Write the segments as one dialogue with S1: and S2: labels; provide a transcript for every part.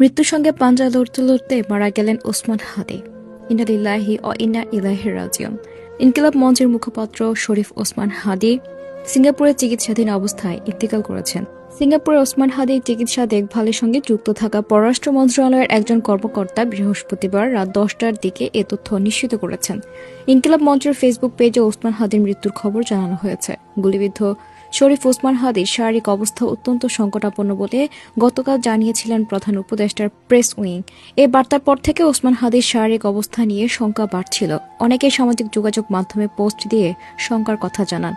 S1: মৃত্যুর সঙ্গে পাঞ্জা লড়তে লড়তে মারা গেলেন ওসমান হাদি। ইনালিল্লাহি ও ইনা ইলাহি রাজিউন। ইনকিলাব মঞ্চের মুখপাত্র শরীফ ওসমান হাদি সিঙ্গাপুরে চিকিৎসাধীন অবস্থায় ইন্তেকাল করেছেন। সিঙ্গাপুরে ওসমান হাদির চিকিৎসা দেখভালের সঙ্গে যুক্ত থাকা পররাষ্ট্র মন্ত্রণালয়ের একজন কর্মকর্তা বৃহস্পতিবার রাত দশটার দিকে এ তথ্য নিশ্চিত করেছেন। ইনকিলাব মঞ্চের ফেসবুক পেজে ওসমান হাদির মৃত্যুর খবর জানানো হয়েছে। গুলিবিদ্ধ শরীফ ওসমান হাদির শারীরিক অবস্থা অত্যন্ত সংকটাপন্ন বলে গতকাল জানিয়েছিলেন প্রধান উপদেষ্টার প্রেস উইং। এ বার্তার পর থেকে ওসমান হাদির শারীরিক অবস্থা নিয়ে শঙ্কা বাড়ছিল। অনেকে সামাজিক যোগাযোগ মাধ্যমে পোস্ট দিয়ে শঙ্কার কথা জানান।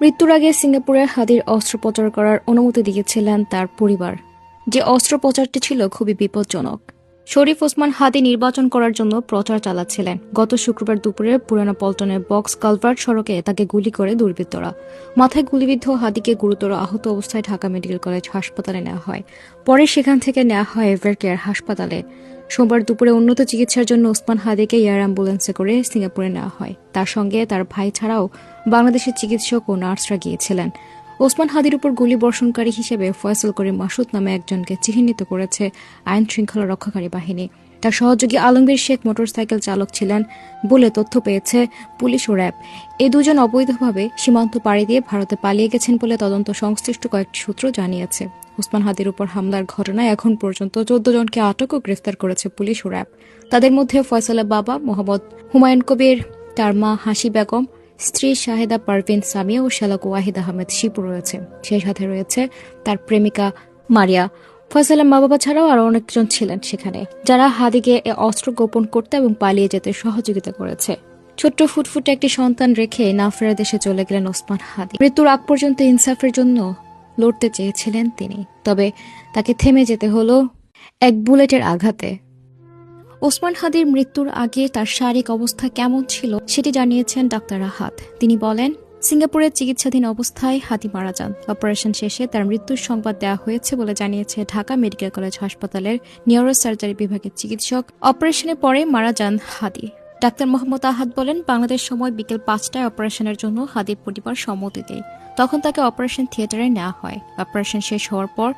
S1: মৃত্যুর আগে সিঙ্গাপুরে হাদির অস্ত্রোপচার করার অনুমতি দিয়েছিলেন তার পরিবার। যে অস্ত্রোপচারটি ছিল খুবই বিপজ্জনক। শরীফ ওসমান হাদি নির্বাচন করার জন্য প্রচার চালাচ্ছিলেন। গত শুক্রবার দুপুরে পুরানা পল্টনের বক্স কালভার্ট সড়কে তাকে গুলি করে দুর্বৃত্তরা। মাথায় গুলিবিদ্ধ হাদিকে গুরুতর আহত অবস্থায় ঢাকা মেডিকেল কলেজ হাসপাতালে নেওয়া হয়। পরে সেখান থেকে নেওয়া হয় এভার কেয়ার হাসপাতালে। সোমবার দুপুরে উন্নত চিকিৎসার জন্য ওসমান হাদিকে এয়ার অ্যাম্বুলেন্সে করে সিঙ্গাপুরে নেওয়া হয়। তার সঙ্গে তার ভাই ছাড়াও বাংলাদেশের চিকিৎসক ও নার্সরা গিয়েছিলেন। ওসমান হাদির উপর গুলি বর্ষণকারী হিসেবে ফয়সল করে মাসুদ নামে একজনকে চিহ্নিত করেছে আইন শৃঙ্খলা রক্ষাকারী বাহিনী। তার সহযোগী আলমগীর শেখ মোটরসাইকেল চালক ছিলেন বলে তথ্য পেয়েছে পুলিশ ও র্যাব। এ দুজন অবৈধভাবে সীমান্ত পাড়ি দিয়ে ভারতে পালিয়ে গেছেন বলে তদন্ত সংশ্লিষ্ট কয়েকটি সূত্র জানিয়েছে। ওসমান হাদির উপর হামলার ঘটনায় এখন পর্যন্ত চোদ্দ জনকে আটক ও গ্রেফতার করেছে পুলিশ ও র্যাব। তাদের মধ্যে ফয়সালের বাবা মোহাম্মদ হুমায়ুন কবির, তার মা হাসি বেগম স্ত্রী শাহেদা পারভিন সামিয়া ও শালাক ওয়াহিদ আহমেদ শিপু রয়েছে। সেই সাথে রয়েছে তার প্রেমিকা মারিয়া। ফয়সালের মা বাবা ছাড়াও আরও অনেকজন ছিলেন সেখানে, যারা হাদিকে এ অস্ত্র গোপন করতে এবং পালিয়ে যেতে সহযোগিতা করেছে। ছোট্ট ফুটফুটে একটি সন্তান রেখে নাফেরা দেশে চলে গেলেন ওসমান হাদি। মৃত্যুর আগ পর্যন্ত ইনসাফের জন্য লড়তে চেয়েছিলেন তিনি, তবে তাকে থেমে যেতে হলো এক বুলেটের আঘাতে। ওসমান হাদির মৃত্যুর আগে তার শারীরিক অবস্থা কেমন ছিল সেটি জানিয়েছেন ডাক্তার রাহাত তিনি বলেন সিঙ্গাপুরে চিকিৎসাধীন অবস্থায় হাতি মারা যান। অপারেশন শেষে তার মৃত্যুর সংবাদ দেওয়া হয়েছে বলে জানিয়েছে ঢাকা মেডিকেল কলেজ হাসপাতালের নিউরো সার্জারি বিভাগের চিকিৎসক। অপারেশনের পরে মারা যান হাদি। ডাক্তার মোহাম্মদ আহাদ বলেন, বাংলাদেশ সময় বিকেল পাঁচটায় অপারেশনের জন্য হাদির পরিবার সম্মতি দেয়। তখন তাকে অপারেশন থিয়েটারে নেওয়া হয়। অপারেশন শেষ হওয়ার পর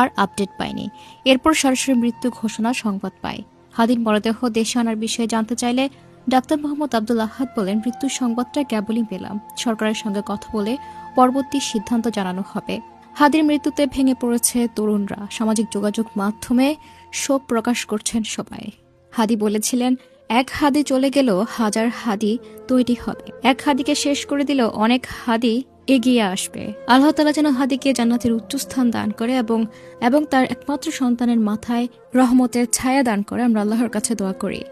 S1: আর আপডেট পায়নি। এরপর সরাসরি মৃত্যু ঘোষণা সংবাদ পায়। হাদির মরদেহ দেশে আনার বিষয়ে জানতে চাইলে ডাক্তার মোহাম্মদ আব্দুল আহাদ বলেন, মৃত্যুর সংবাদটা কেবলই পেলাম। সরকারের সঙ্গে কথা বলে পরবর্তী সিদ্ধান্ত জানানো হবে। হাদির মৃত্যুতে ভেঙে পড়েছে তরুণরা। সামাজিক যোগাযোগ মাধ্যমে শোক প্রকাশ করছেন সবাই। হাদি বলেছিলেন এক হাদি চলে গেল, হাজার হাদি তৈরি হবে। এক হাদিকে শেষ করে দিল, অনেক হাদি এগিয়ে আসবে। আল্লাহ তালা যেন হাদিকে জান্নাতের উচ্চস্থান দান করে এবং এবং তার একমাত্র সন্তানের মাথায় রহমতের ছায়া দান করে। আমরা আল্লাহর কাছে দোয়া করি।